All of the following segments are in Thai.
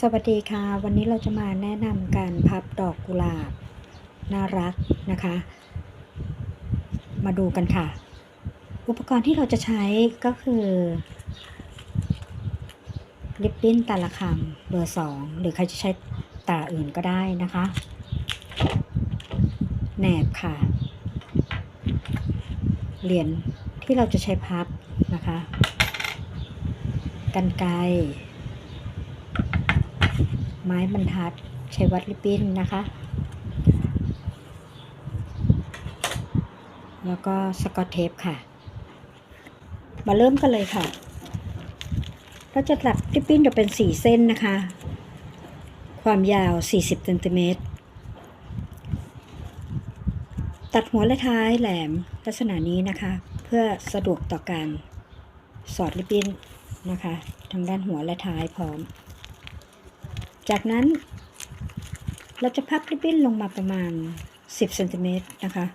สวัสดีค่ะ วันนี้เราจะมาแนะนำการพับดอกกุหลาบ น่ารักนะคะ มาดูกันค่ะ อุปกรณ์ที่เราจะใช้ก็คือลิปบิ้นตาละคำเบอร์สองหรือใครจะใช้ตาอื่นก็ได้นะคะ แหนบค่ะ เหรียญที่เราจะใช้พับนะคะ กันไกร ไม้บรรทัดใช้วัดลิปปิ้นนะคะ แล้วก็สกอตเทปค่ะ มาเริ่มกันเลยค่ะ เราจะตัดลิปปิ้นจะเป็น 4 เส้นนะคะ ความยาว 40เซนติเมตรตัดหัวและท้ายแหลมลักษณะนี้นะคะ เพื่อสะดวกต่อการสอดลิปปิ้นนะคะ ทางด้านหัวและท้ายพร้อม จากนั้นเราจะพับริบบิ้นลงมาประมาณ 10เซนติเมตรนะคะ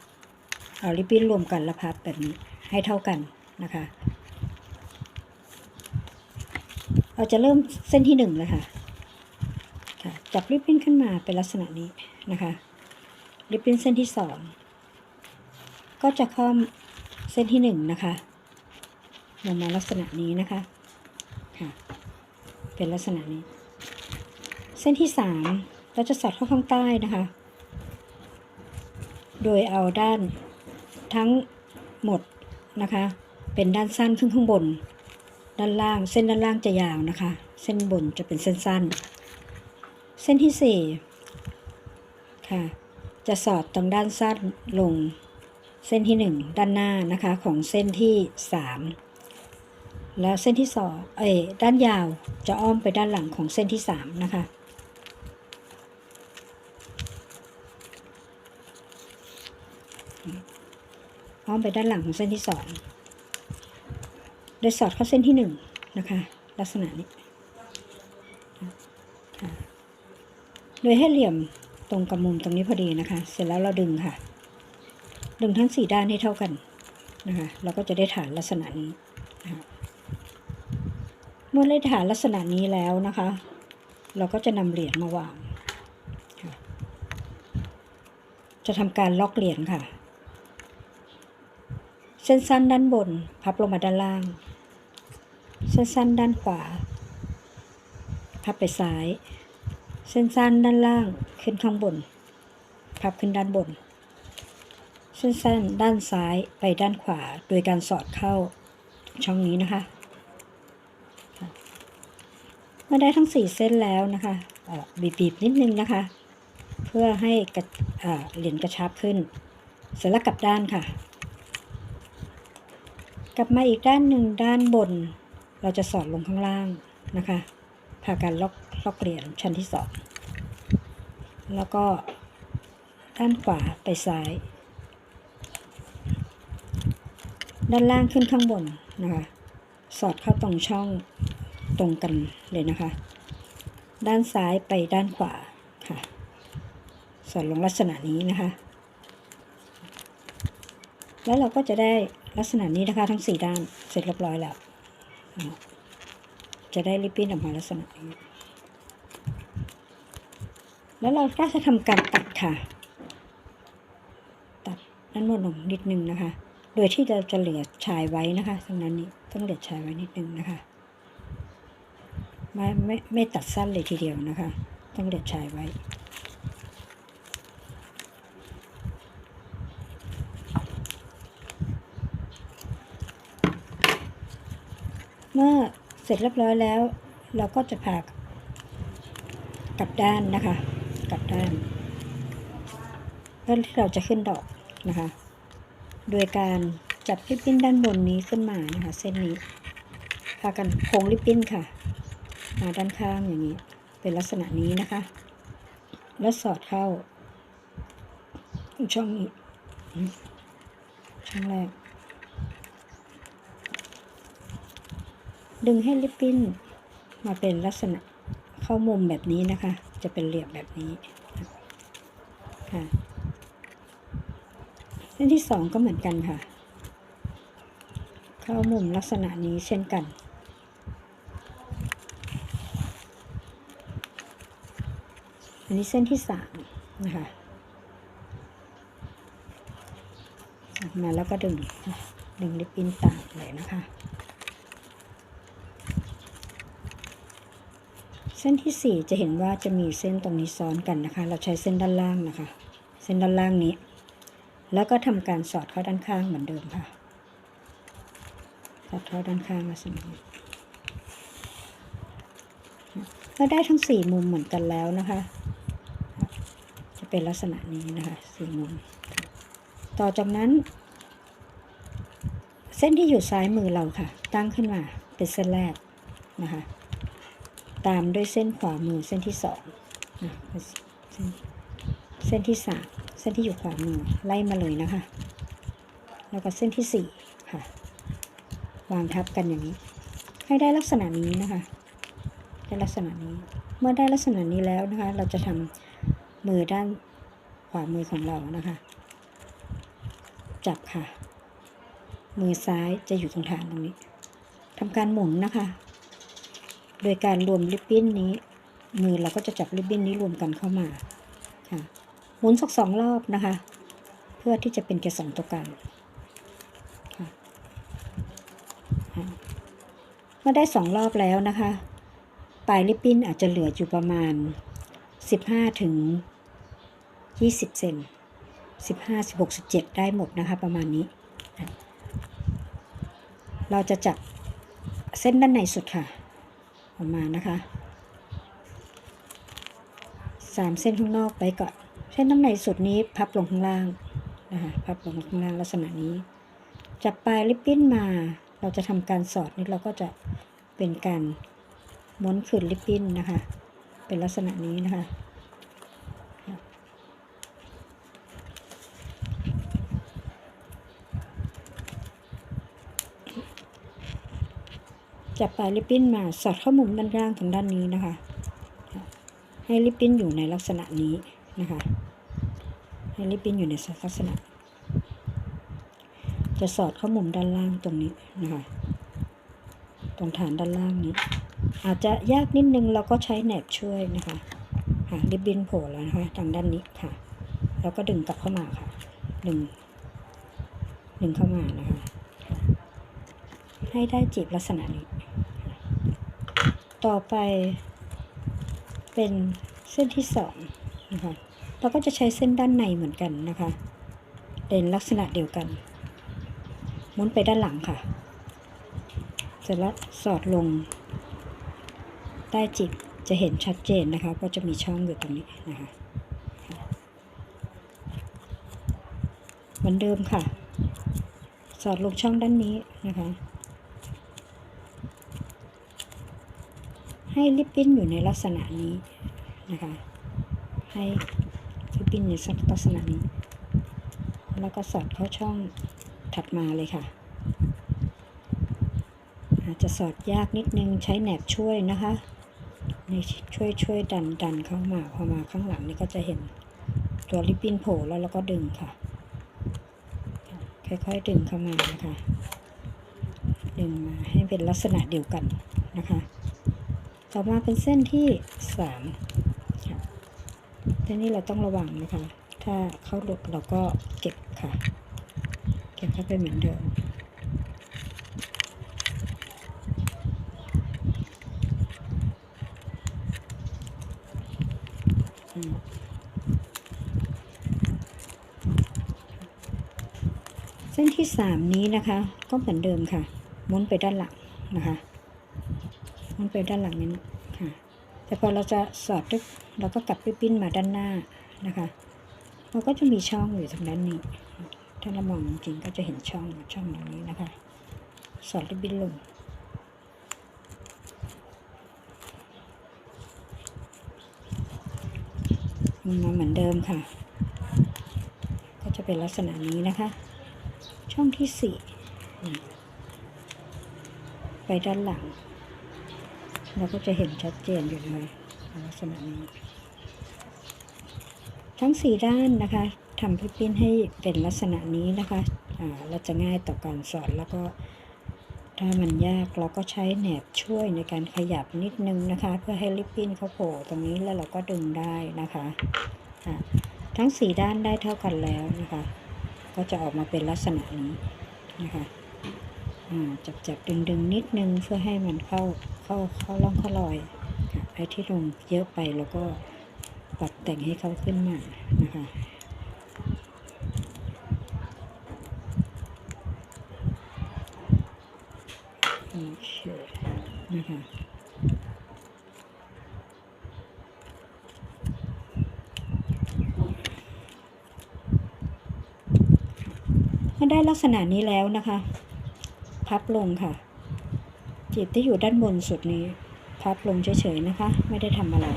เอาริบบิ้นรวมกันแล้วพับแบบนี้ให้เท่ากันนะคะ เราจะเริ่มเส้นที่หนึ่งเลยค่ะค่ะ จับริบบิ้นขึ้นมาเป็นลักษณะนี้นะคะริบบิ้นเส้นที่สองก็จะค่อมเส้นที่หนึ่งนะคะลงมาลักษณะนี้นะคะค่ะเป็นลักษณะนี้ เส้นที่สามเราจะสอดเข้าข้างใต้นะคะ โดยเอาด้านทั้งหมดนะคะ เป็นด้านสั้นขึ้นข้างบน ด้านล่างเส้นด้านล่างจะยาวนะคะ เส้นบนจะเป็นเส้นสั้น เส้นที่สี่ค่ะ จะสอดตรงด้านสั้นลงเส้นที่หนึ่งด้านหน้านะคะของเส้นที่สามแล้วเส้นที่สองเอ้ด้านยาวจะอ้อมไปด้านหลังของเส้นที่สามนะคะ อ้อมไปด้านหลังของเส้นที่สองโดยสอดเข้าเส้นที่หนึ่งนะคะ ลักษณะนี้โดยให้เหลี่ยมตรงกับมุมตรงนี้พอดีนะคะ เสร็จแล้วเราดึงค่ะ ดึงทั้งสี่ด้านให้เท่ากันนะคะ เราก็จะได้ฐานลักษณะนี้นะคะเมื่อได้ฐานลักษณะนี้แล้วนะคะ เราก็จะนำเหรียญมาวางะจะทำการล็อกเหรียญค่ะ ส้นสั้นด้านบน พับลงมาด้านล่างเส้นสั้นด้านขวา พับไปซ้าย เส้นสั้นด้านล่างขึ้นข้างบน พับขึ้นด้านบน เส้นสั้นด้านซ้ายไปด้านขวา โดยการสอดเข้าช่องนี้นะคะ เมื่อได้ทั้งสี่เส้นแล้วนะคะบีบๆนิดนึงนะคะ เพื่อให้เหรียญกระชับขึ้น เสร็จแล้วกลับด้านค่ะ กลับมาอีกด้านหนึ่งด้านบน เราจะสอดลงข้างล่างนะคะพาการล็อกล็อกเหรียญชั้นที่สองแล้วก็ด้านขวาไปซ้าย ด้านล่างขึ้นข้างบนนะคะ สอดเข้าตรงช่องตรงกันเลยนะคะ ด้านซ้ายไปด้านขวาค่ะ สอดลงลักษณะนี้นะคะ แล้วเราก็จะได้ ลักษณะนี้นะคะทั้งสี่ด้านเสร็จเรียบร้อยแล้ว จะได้ริบบิ้นออกมาลักษณะนี้ แล้วเราก็จะทำการตัดค่ะ ตัดด้านบนลงนิดนึงนะคะ โดยที่เราจะเหลือชายไว้นะคะตรงนั้นนี้ต้องเหลือชายไว้นิดนึงนะคะ ไม่ไม่ไม่ตัดสั้นเลยทีเดียวนะคะ ต้องเหลือชายไว้ มื่อเสร็จเรียบร้อยแล้ว เราก็จะพากลับด้านนะคะกลับด้านเพื่อที่เราจะขึ้นดอกนะคะ โดยการจับริบบิ้นด้านบนนี้ขึ้นมานะคะเส้นนี้พากันโค้งริบบิ้นค่ะ มาด้านข้างอย่างนี้ เป็นลักษณะนี้นะคะ แล้วสอดเข้าช่องนี้ช่องแรก ดึงให้ลิปปิ้นมาเป็นลักษณะเข้ามุมแบบนี้นะคะ จะเป็นเหลี่ยมแบบนี้ค่ะเส้นที่สองก็เหมือนกันค่ะ เข้ามุมลักษณะนี้เช่นกันอันนี้เส้นที่สามนะคะมาแล้วก็ดึง ดึงลิปปิ้นตามเลยนะคะ เส้นที่สี่จะเห็นว่าจะมีเส้นตรงนี้ซ้อนกันนะคะ เราใช้เส้นด้านล่างนะคะ เส้นด้านล่างนี้ แล้วก็ทำการสอดเข้าด้านข้างเหมือนเดิมค่ะ สอดเข้าด้านข้างลักษณะนี้ก็ได้ทั้งสี่มุมเหมือนกันแล้วนะคะ จะเป็นลักษณะนี้นะคะสี่มุม ต่อจากนั้น เส้นที่อยู่ซ้ายมือเราค่ะ ตั้งขึ้นมาเป็นเส้นแรกนะคะ ตามด้วยเส้นขวามือเส้นที่สองเส้นที่สามเส้นที่อยู่ขวามือไล่มาเลยนะคะ แล้วก็เส้นที่สี่ค่ะ วางทับกันอย่างนี้ ให้ได้ลักษณะนี้นะคะ ได้ลักษณะนี้ เมื่อได้ลักษณะนี้แล้วนะคะ เราจะทำมือด้านขวามือของเรานะคะ จับค่ะ มือซ้ายจะอยู่ตรงฐานตรงนี้ทำการหมุนนะคะ โดยการรวมริบบิ้นนี้ มือเราก็จะจับริบบิ้นนี้รวมกันเข้ามาค่ะหมุนสักสองรอบนะคะ เพื่อที่จะเป็นเกสรตัวกลางเมื่อได้สองรอบแล้วนะคะ ปลายริบบิ้นอาจจะเหลืออยู่ประมาณ 15 ถึง 20 เซน15 16 17 ได้หมดนะคะ ประมาณนี้ เราจะจับเส้นด้านในสุดค่ะ ออกมานะคะสามเส้นข้างนอกไปก่อนเส้นน้ำในสุดนี้พับลงข้างล่างนะคะพับลงข้างล่างลักษณะนี้ จับปลายริบบิ้นมาเราจะทำการสอดนี่เราก็จะเป็นการม้วนขืนริบบิ้นนะคะ เป็นลักษณะนี้นะคะ จับปลายริบบิ้นมาสอดเข้ามุมด้านล่างทางด้านนี้นะคะ ให้ริบบิ้นอยู่ในลักษณะนี้นะคะ ให้ริบบิ้นอยู่ในลักษณะ จะสอดเข้ามุมด้านล่างตรงนี้นะคะ ตรงฐานด้านล่างนี้ อาจจะยากนิดนึงเราก็ใช้แหนบช่วยนะคะค่ะริบบิ้นโผล่แล้วนะคะทางด้านนี้ค่ะ แล้วก็ดึงกลับเข้ามาค่ะดึงดึงเข้ามานะคะ ให้ได้จีบลักษณะนี้ ต่อไปเป็นเส้นที่สองนะคะเราก็จะใช้เส้นด้านในเหมือนกันนะคะเป็นลักษณะเดียวกันหมุนไปด้านหลังค่ะเสร็จแล้วสอดลงใต้จิบจะเห็นชัดเจนนะคะเพราะจะมีช่องอยู่ตรงนี้นะคะเหมือนเดิมค่ะ สอดลงช่องด้านนี้นะคะ ให้ลิปปิ้นอยู่ในลักษณะนี้นะคะ ให้ลิปปิ้นอยู่ลักษณะนี้ แล้วก็สอดเข้าช่องถัดมาเลยค่ะ อาจจะสอดยากนิดนึงใช้แหนบช่วยนะคะในช่วยช่วยดันดันเข้ามาพอมาข้างหลังนี่ก็จะเห็นตัวลิปปิ้นโผล่แล้วเราก็ดึงค่ะ ค่อยๆดึงเข้ามานะคะ ดึงมาให้เป็นลักษณะเดียวกันนะคะ ต่อมาเป็นเส้นที่สามค่ะเส้นนี้เราต้องระวังนะคะ ถ้าเข้าหลุดเราก็เก็บค่ะ เก็บเข้าไปเหมือนเดิมอืมเส้นที่สามนี้นะคะ ก็เหมือนเดิมค่ะม้วนไปด้านหลังนะคะ มันไปด้านหลังนี้ค่ะ แต่พอเราจะสอดปุ๊บเราก็กลับริบบิ้นมาด้านหน้านะคะเราก็จะมีช่องอยู่ทางด้านนี้ถ้าเรามองจริงก็จะเห็นช่องช่องตรงนี้นะคะ สอดริบบิ้นลงมาเหมือนเดิมค่ะ ก็จะเป็นลักษณะนี้นะคะ ช่องที่สี่ไปด้านหลัง เราก็จะเห็นชัดเจนอยู่เลยลักษณะนี้ ทั้งสี่ด้านนะคะทำพิปิ้นให้เป็นลักษณะนี้นะคะเราจะง่ายต่อการสอนแล้วก็ถ้ามันยากเราก็ใช้แหนบช่วยในการขยับนิดนึงนะคะ เพื่อให้ลิปปิ้นเขาโผล่ตรงนี้แล้วเราก็ดึงได้นะคะะทั้งสี่ด้านได้เท่ากันแล้วนะคะ ก็จะออกมาเป็นลักษณะนี้นะคะ จับจับดึงดึงนิดนึงเพื่อให้มันเข้าเข้าเข้าร่องเข้ารอยไอ้ที่ลงเยอะไปแล้วก็ปรับแต่งให้เขาขึ้นมานะคะโอเคนะคะเมื่อได้ลักษณะนี้แล้วนะคะ พับลงค่ะจีบที่อยู่ด้านบนสุดนี้ พับลงเฉยๆนะคะ ไม่ได้ทำอะไร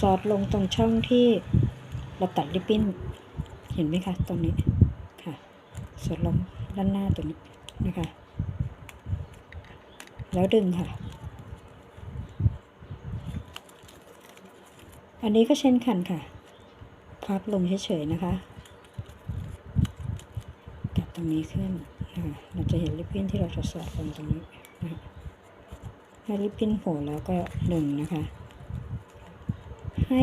สอดลงตรงช่องที่เราตัดริบบิ้น เห็นไหมคะ ตรงนี้ค่ะ สอดลงด้านหน้าตรงนี้นะคะ แล้วดึงค่ะ อันนี้ก็เช่นกันค่ะ พับลงเฉยๆนะคะจับตรงนี้ขึ้น เราจะเห็นริบบิ้นที่เราจะสอดลงตรงนี้นะให้ริบบิ้นโผล่แล้วก็ดึงนะคะ ให้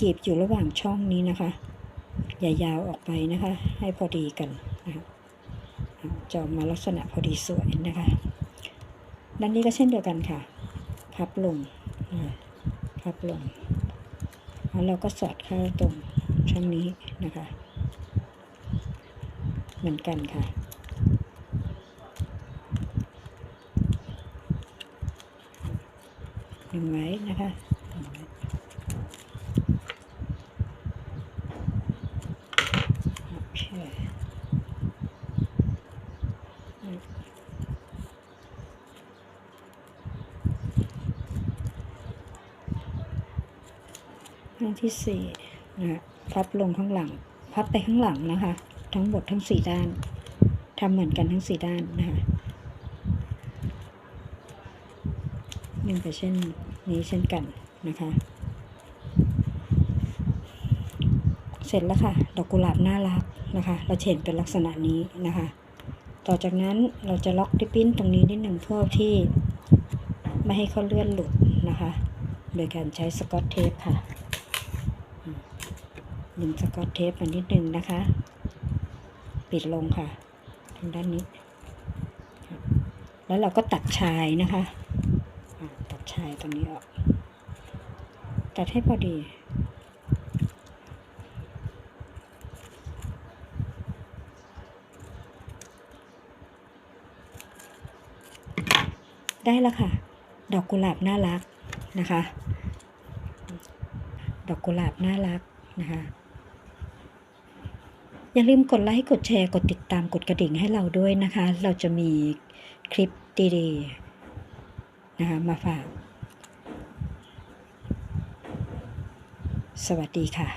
กีบอยู่ระหว่างช่องนี้นะคะอย่ายาวออกไปนะคะ ให้พอดีกันนะคะจะออกมาลักษณะพอดีสวยนะคะด้านนี้ก็เช่นเดียวกันค่ะ พับลงพับลงแล้วเราก็สอดเข้าตรงช่องนี้นะคะ เหมือนกันค่ะ ดึงไว้นะคะข้างที่สี่นะคะพับลงข้างหลัง พับไปข้างหลังนะคะ ทั้งหมดทั้งสี่ด้านทำเหมือนกันทั้งสี่ด้านนะคะ ดึงไปเช่นนี้เช่นกันนะคะ เสร็จแล้วค่ะ ดอกกุหลาบน่ารักนะคะ เราเห็นเป็นลักษณะนี้นะคะ ต่อจากนั้นเราจะล็อกริบบิ้นตรงนี้นิดหนึ่งเพื่อที่ไม่ให้เขาเลื่อนหลุดนะคะ โดยการใช้สกอตเทปค่ะดึงสกอตเทปมานิดหนึ่งนะคะ ปิดลงค่ะ ทางด้านนี้ แล้วเราก็ตัดชายนะคะาตัดชายตรงนี้ออก ตัดให้พอดี ได้แล้วค่ะ ดอกกุหลาบน่ารักนะคะ ดอกกุหลาบน่ารักนะคะ อย่าลืมกดไลค์กดแชร์กดติดตามกดกระดิ่งให้เราด้วยนะคะ เราจะมีคลิปดีๆนะคะมาฝาก สวัสดีค่ะ